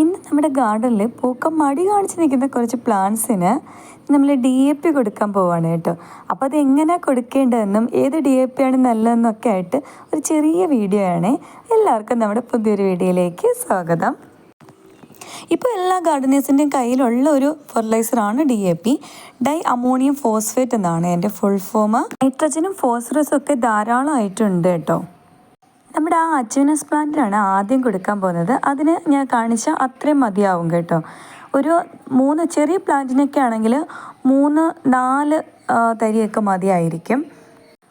ഇന്ന് നമ്മുടെ ഗാർഡനിൽ പൂക്കം മടി കാണിച്ച് നിൽക്കുന്ന കുറച്ച് പ്ലാന്റ്സിന് നമ്മൾ ഡി എ പി കൊടുക്കാൻ പോവാണ് കേട്ടോ. അപ്പോൾ അത് എങ്ങനെ കൊടുക്കേണ്ടതെന്നും ഏത് ഡി എ പി ആണ് നല്ലതെന്നൊക്കെ ആയിട്ട് ഒരു ചെറിയ വീഡിയോ ആണ്. എല്ലാവർക്കും നമ്മുടെ പുതിയൊരു വീഡിയോയിലേക്ക് സ്വാഗതം. ഇപ്പോൾ എല്ലാ ഗാർഡനേഴ്സിന്റെയും കയ്യിലുള്ള ഒരു ഫെർട്ടിലൈസറാണ് D A P di ammonium phosphate എന്നാണ് എന്റെ ഫുൾ ഫോം നൈട്രജനും ഫോസ്ഫറസും ഒക്കെ ധാരാളമായിട്ടുണ്ട് കേട്ടോ. നമ്മുടെ ആ അച്ചുനസ് പ്ലാന്റിലാണ് ആദ്യം കൊടുക്കാൻ പോകുന്നത്. അതിന് ഞാൻ കാണിച്ച അത്രയും മതിയാവും കേട്ടോ. ഒരു മൂന്ന് ചെറിയ പ്ലാന്റിനൊക്കെ ആണെങ്കിൽ മൂന്ന് നാല് തരിയൊക്കെ മതിയായിരിക്കും.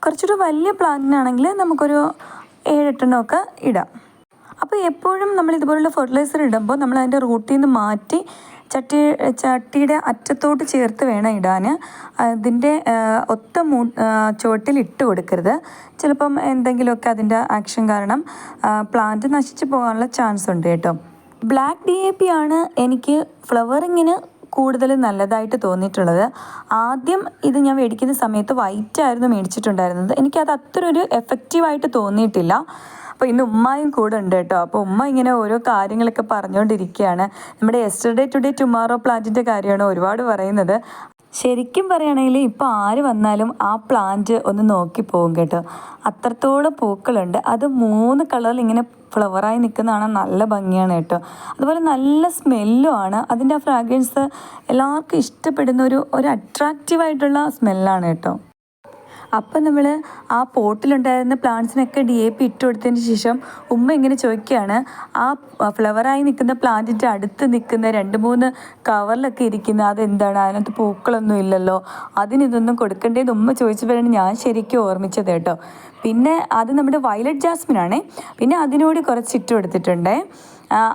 കുറച്ചൊരു വലിയ പ്ലാന്റിനാണെങ്കിൽ നമുക്കൊരു ഏഴെട്ടെണ്ണമൊക്കെ ഇടാം. അപ്പോൾ എപ്പോഴും നമ്മൾ ഇതുപോലുള്ള ഫെർട്ടിലൈസർ ഇടുമ്പോൾ നമ്മൾ അതിന്റെ റൂട്ടിൽ നിന്ന് മാറ്റി ചട്ടി ചട്ടിയുടെ അറ്റത്തോട്ട് ചേർത്ത് വേണം ഇടാൻ. അതിന്റെ ഒത്ത മൂ ചുവട്ടിൽ ഇട്ട് കൊടുക്കരുത്. ചിലപ്പം എന്തെങ്കിലുമൊക്കെ അതിന്റെ ആക്ഷൻ കാരണം പ്ലാന്റ് നശിച്ചു പോകാനുള്ള ചാൻസ് ഉണ്ട് കേട്ടോ. ബ്ലാക്ക് ഡി എ പി ആണ് എനിക്ക് ഫ്ലവറിങ്ങിന് കൂടുതൽ നല്ലതായിട്ട് തോന്നിയിട്ടുള്ളത്. ആദ്യം ഇത് ഞാൻ മേടിക്കുന്ന സമയത്ത് വൈറ്റ് ആയിരുന്നു മേടിച്ചിട്ടുണ്ടായിരുന്നത്. എനിക്കത് അത്ര ഒരു എഫക്റ്റീവായിട്ട് തോന്നിയിട്ടില്ല. അപ്പോൾ ഇന്ന് ഉമ്മയും കൂടെ ഉണ്ട് കേട്ടോ. അപ്പോൾ ഉമ്മ ഇങ്ങനെ ഓരോ കാര്യങ്ങളൊക്കെ പറഞ്ഞുകൊണ്ടിരിക്കുകയാണ് നമ്മുടെ എസ്റ്റർഡേ ടുഡേ ടുമാറോ പ്ലാന്റിന്റെ കാര്യമാണ് ഒരുപാട് പറയുന്നത്. ശരിക്കും പറയുകയാണെങ്കിൽ ഇപ്പോൾ ആര് വന്നാലും ആ പ്ലാന്റ് ഒന്ന് നോക്കി പോകും കേട്ടോ. അത്രത്തോളം പൂക്കളുണ്ട്. അത് മൂന്ന് കളറിൽ ഇങ്ങനെ ഫ്ലവറായി നിൽക്കുന്നതാണ് നല്ല ഭംഗിയാണ് കേട്ടോ. അതുപോലെ നല്ല സ്മെല്ലും ആണ്. അതിന്റെ ആ ഫ്രാഗ്രൻസ് എല്ലാവർക്കും ഇഷ്ടപ്പെടുന്ന ഒരു ഒരു അട്രാക്റ്റീവായിട്ടുള്ള സ്മെല്ലാണ് കേട്ടോ. അപ്പം നമ്മൾ ആ പോട്ടിലുണ്ടായിരുന്ന പ്ലാന്റ്സിനൊക്കെ ഡി എ പി ഇട്ട് കൊടുത്തതിന് ശേഷം ഉമ്മ ഇങ്ങനെ ചോദിക്കുകയാണ് ആ ഫ്ലവറായി നിൽക്കുന്ന പ്ലാന്റിന്റെ അടുത്ത് നിൽക്കുന്ന രണ്ട് മൂന്ന് കവറിലൊക്കെ ഇരിക്കുന്ന അതെന്താണ്? അതിനകത്ത് പൂക്കളൊന്നും ഇല്ലല്ലോ. അതിനിതൊന്നും കൊടുക്കേണ്ടത് ഉമ്മ ചോദിച്ചപ്പോഴാണ് ഞാൻ ശരിക്കും ഓർമ്മിച്ചത് കേട്ടോ. പിന്നെ അത് നമ്മുടെ വയലറ്റ് ജാസ്മിൻ ആണേ. പിന്നെ അതിനോട് കുറച്ച് ഇട്ട് കൊടുത്തിട്ടുണ്ട്.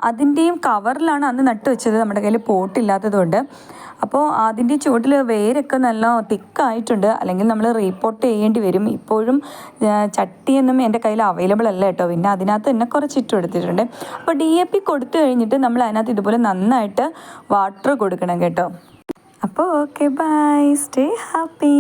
അതിന്റെയും കവറിലാണ് അന്ന് നട്ടു വെച്ചത് നമ്മുടെ കയ്യിൽ പോട്ടില്ലാത്തതുകൊണ്ട്. അപ്പോൾ അതിന്റെ ചുവട്ടിൽ വേരൊക്കെ നല്ല തിക്കായിട്ടുണ്ട്. അല്ലെങ്കിൽ നമ്മൾ റീപോർട്ട് ചെയ്യേണ്ടി വരും. ഇപ്പോഴും ചട്ടിയൊന്നും എന്റെ കയ്യിൽ അവൈലബിൾ അല്ല കേട്ടോ. പിന്നെ അതിനകത്ത് തന്നെ കുറച്ച് ഇട്ട് കൊടുത്തിട്ടുണ്ട്. അപ്പോൾ ഡി എ പി കൊടുത്തു കഴിഞ്ഞിട്ട് നമ്മൾ അതിനകത്ത് ഇതുപോലെ നന്നായിട്ട് വാട്ടർ കൊടുക്കണം കേട്ടോ. അപ്പോൾ ഓക്കെ ബൈ സ്റ്റേ ഹാപ്പി